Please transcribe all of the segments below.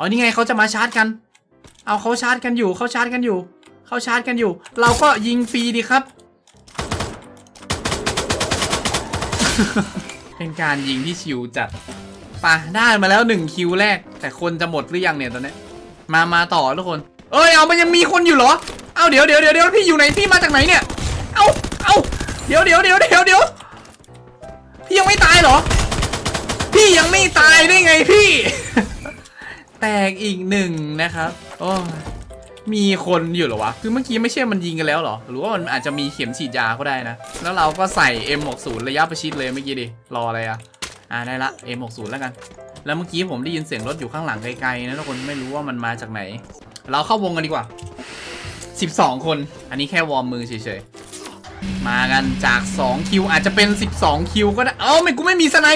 อ๋อนี่ไงเขาจะมาชาร์จกัน เอาเขาชาร์จกันอยู่เขาชาร์จกันอยู่เขาชาร์จกันอยู่ เราก็ยิงฟรีดีครับ เป็นการยิงที่ชิวจัดป่ะได้มาแล้วหนึ่งคิวแรก แต่คนจะหมดหรือยังเนี่ยตอนนี้ มามาต่อทุกคน เอ้ยเอามันยังมีคนอยู่เหรอ เอาเดี๋ยวเดี๋ยวเดี๋ยวพี่อยู่ไหนพี่มาจากไหนเนี่ย เอาเอาเดี๋ยวเดี๋ยวเดี๋ยวเดี๋ยวเดี๋ยวพี่ยังไม่ตายเหรอ พี่ยังไม่ตายได้ไงพี่ แตกอีกหนึ่งนะครับโอ้มีคนอยู่หรอวะ คือเมื่อกี้ไม่ใช่มันยิงกันแล้วหรอ หรือว่ามันอาจจะมีเข็มฉีดยาก็ได้นะ แล้วเราก็ใส่ M60 ระยะประชิดเลยเมื่อกี้ดิ รออะไรอะอ่าได้ละ M60 แล้วกัน แล้วเมื่อกี้ผมได้ยินเสียงรถอยู่ข้างหลังไกลๆนะทุกคนไม่รู้ว่ามันมาจากไหน เราเข้าวงกันดีกว่า 12 คน อันนี้แค่วอร์มมือเฉยๆ มากันจาก 2 คิวอาจจะเป็น 12 คิวก็ได้ เอ้าไม่กูไม่มีสไน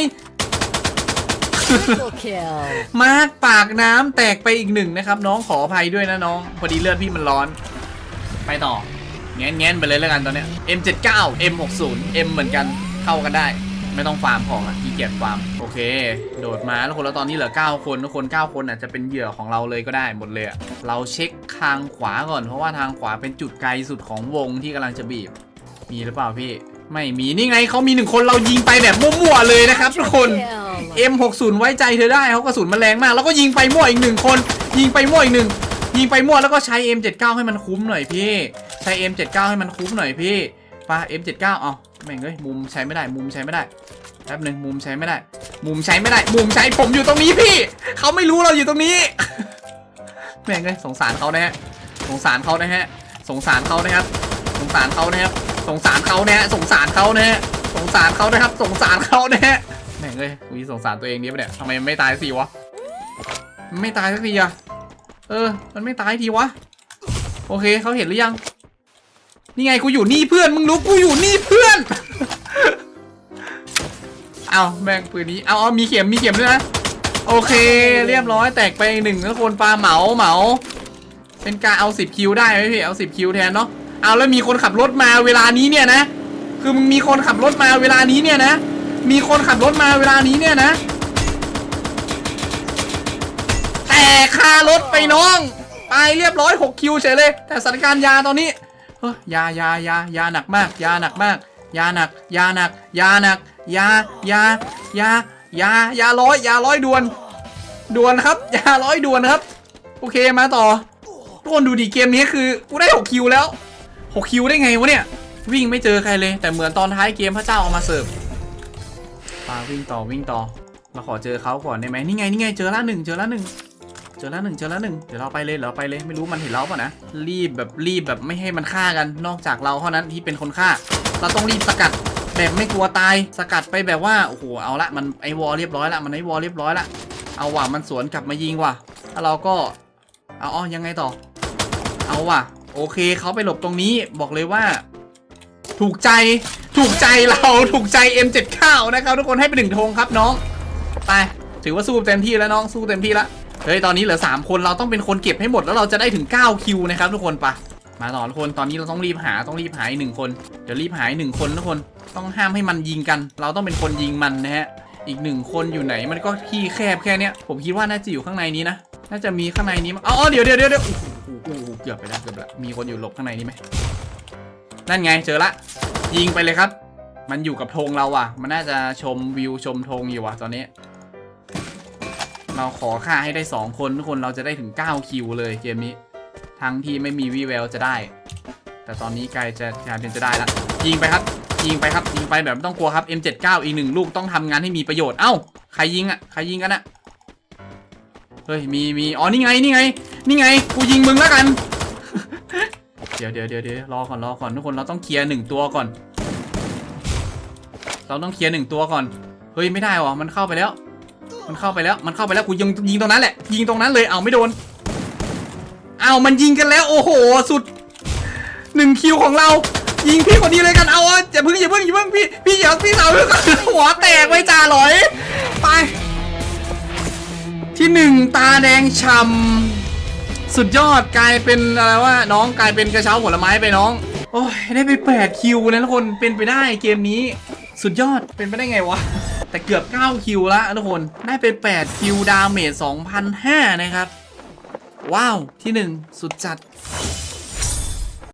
มาร์กปากน้ำแตกไปอีกหนึ่งนะครับ น้องขออภัยด้วยนะน้อง พอดีเลือดพี่มันร้อน ไปต่อแง้นแง้นๆไปเลยแล้วกันตอนเนี้ย M79 M60 M เหมือนกันเข้ากันได้ ไม่ต้องฟาร์มของอะขี้เกียจฟาร์มโอเค โดดมาแล้วคนแล้วตอนนี้เหลือ 9 คนทุกคน 9 คนอาจจะเป็นเหยื่อของเราเลยก็ได้หมดเลยอะเราเช็คทางขวาก่อนเพราะว่าทางขวาเป็นจุดไกลสุดของวงที่กำลังจะบีบ มีหรือเปล่าพี่ ไม่มีนี่ไงเขามีหนึ่งคนเรายิงไปแบบมั่วๆเลยนะครับทุกคน Kill. M60 ไว้ใจเธอได้เขากระสุนมันแรงมาก แล้วก็ยิงไปมั่วอีกหนึ่งคน ยิงไปมั่วอีกหนึ่งยิงไปมั่วแล้วก็ใช้ M79 ให้มันคุ้มหน่อยพี่ ใช้ M79 ให้มันคุ้มหน่อยพี่ไปะ M79 เอาแม่งเอ้ยมุมใช้ไม่ได้ มุมใช้ไม่ได้แป๊บหนึ่งมุมใช้ไม่ได้ มุมใช้ไม่ได้ มุมใช้ผมอยู่ตรงนี้พี่เขาไม่รู้เราอยู่ตรงนี้ แม่งเอ้ยสงสารเขานะฮะสงสารเขานะฮะสงสารเขานะครับ สงสารเขานะครับสงสารเขานะฮะสงสารเขานะฮะสงสารเขานะครับ สงสารเขานะฮะแม่ งเลยกูสงสารตัวเองนี้ปะเนี่ยทำไมไม่ตายสิวะไม่ตายสักทีอะเออ มันไม่ตายทีวะ โอเคเขาเห็นหรือยัง นี่ไงกูอยู่นี่เพื่อน มึงรู้กูอยู่นี่เพื่อน เอาแม่งปืนนี้ เอาเอามีเข็ม มีเข็มด้วยนะ โอเค เรียบร้อย แตกไปหนึ่งแล้วคนปลาเหมาเหมา เป็นการเอาสิบคิวได้ไหมพี่ เอาสิบคิวแทนเนาะ เอาแล้วมีคนขับรถมาเวลานี้เนี่ยนะ คือมึงมีคนขับรถมาเวลานี้เนี่ยนะ มีคนขับรถมาเวลานี้เนี่ยนะ แต่คารถไปน้อง ไปเรียบร้อย 6 คิวเฉยเลย แต่สถานการณ์ยาตอนนี้เฮ้ยยายายายาหนักมาก ยาหนักมาก ยาหนัก ยาหนัก ยาหนัก ยายายายายาร้อยยาร้อยด่วนด่วนครับ ยาร้อยด่วนครับ โอเคมาต่อทุกคนดูดิเกมนี้คือกูได้ 6 คิวแล้ว 6 คิวได้ไงวะเนี่ย วิ่งไม่เจอใครเลย แต่เหมือนตอนท้ายเกมพระเจ้าเอามาเสิร์ฟ ปาวิ่งต่อวิ่งต่อ เราขอเจอเขาก่อนได้ไหมนี่ไงนี่ไงเจอละหนึ่งเจอละหนึ่งเจอละหนึ่งเจอละหนึ่งเดี๋ยวเราไปเลยเดี๋ยวเราไปเลยไม่รู้มันเห็นเราเปล่ะนะรีบแบบรีบแบบไม่ให้มันฆ่ากันนอกจากเราเท่านั้นที่เป็นคนฆ่า เราต้องรีบสกัดแบบไม่กลัวตายสกัดไปแบบว่าโอ้โหเอาละมันไอวอลเรียบร้อยละมันไอวอลเรียบร้อยละเอาว่ะมันสวนกลับมายิงว่ะแล้วเราก็เอาอ๋อยังไงต่อ เอาว่ะ โอเคเขาไปหลบตรงนี้บอกเลยว่า ถูกใจ ถูกใจเราถูกใจ M79 นะครับทุกคนให้ไปหนึ่งธงครับน้อง ไป ถือว่าสู้เต็มที่แล้วน้องสู้เต็มที่แล้วเฮ้ยตอนนี้เหลือ 3 คนเราต้องเป็นคนเก็บให้หมดแล้วเราจะได้ถึง 9 คิวนะครับทุกคนปะมาต่อทุกคนตอนนี้เราต้องรีบหาต้องรีบหาอีกหนึ่งคน เดี๋ยวรีบหาอีกหนึ่งคนทุกคนต้องห้ามให้มันยิงกัน เราต้องเป็นคนยิงมันนะฮะอีกหนึ่งคนอยู่ไหนมันก็ที่แคบแค่เนี้ยผมคิดว่าน่าจะอยู่ข้างในนี้นะน่าจะมีข้างในนี้มั้งอ๋อเดี๋ยวเดี๋ยวเดี๋ยวเดี๋ยวโอ้โหโอ้โหเกือบไปแล้วเกือบล้วมีคนอยู่หลบข้างในนี้ไหมนั่นไงเจอละ ยิงไปเลยครับ มันอยู่กับธงเราอะ มันน่าจะชมวิวชมธงอยู่อะตอนนี้ เราขอฆ่าให้ได้ 2 คนทุกคนเราจะได้ถึง 9 คิวเลยเกมนี้ ทั้งที่ไม่มีวีแววจะได้ แต่ตอนนี้ใกลจะกลายเป็นจะได้ละยิงไปครับ ยิงไปครับ ยิงไปแบบไม่ต้องกลัวครับ M79 อีกหนึ่งลูกต้องทำงานให้มีประโยชน์ เอ้า ใครยิงอะ ใครยิงกันอะ เฮ้ย มี มี อ๋อ นี่ไง นี่ไง นี่ไง กูยิงมึงแล้วกัน เดี๋ยวเดี๋ยวเดี๋ยวเดี๋ยวรอก่อนรอก่อนทุกคนเราต้องเคลียร์หนึ่งตัวก่อน เราต้องเคลียร์หนึ่งตัวก่อน เฮ้ยไม่ได้หวะมันเข้าไปแล้ว มันเข้าไปแล้วมันเข้าไปแล้วกูยิงยิงตรงนั้นแหละยิงตรงนั้นเลยเอาไม่โดนเอามันยิงกันแล้วโอ้โหสุดหนึ่งคิวของเรายิงพี่คนนี้เลยกันเอาอย่าเพิ่งอย่าเพิ่งอย่าเพิ่งพี่พี่อย่าพี่สาวหัวแตกไว้จ่าหลอย ไป ที่หนึ่งตาแดงช่ำ สุดยอดกลายเป็นอะไรว่าน้องกลายเป็นกระเช้าผลไม้ไปน้อง โอ้ยได้ไป8คิวนะทุกคนเป็นไปได้เกมนี้ สุดยอดเป็นไปได้ไงวะแต่เกือบ9คิวแล้วทุกคนได้ไป8คิวดาเมจ2,005นะครับ ว้าวที่ 1 สุดจัด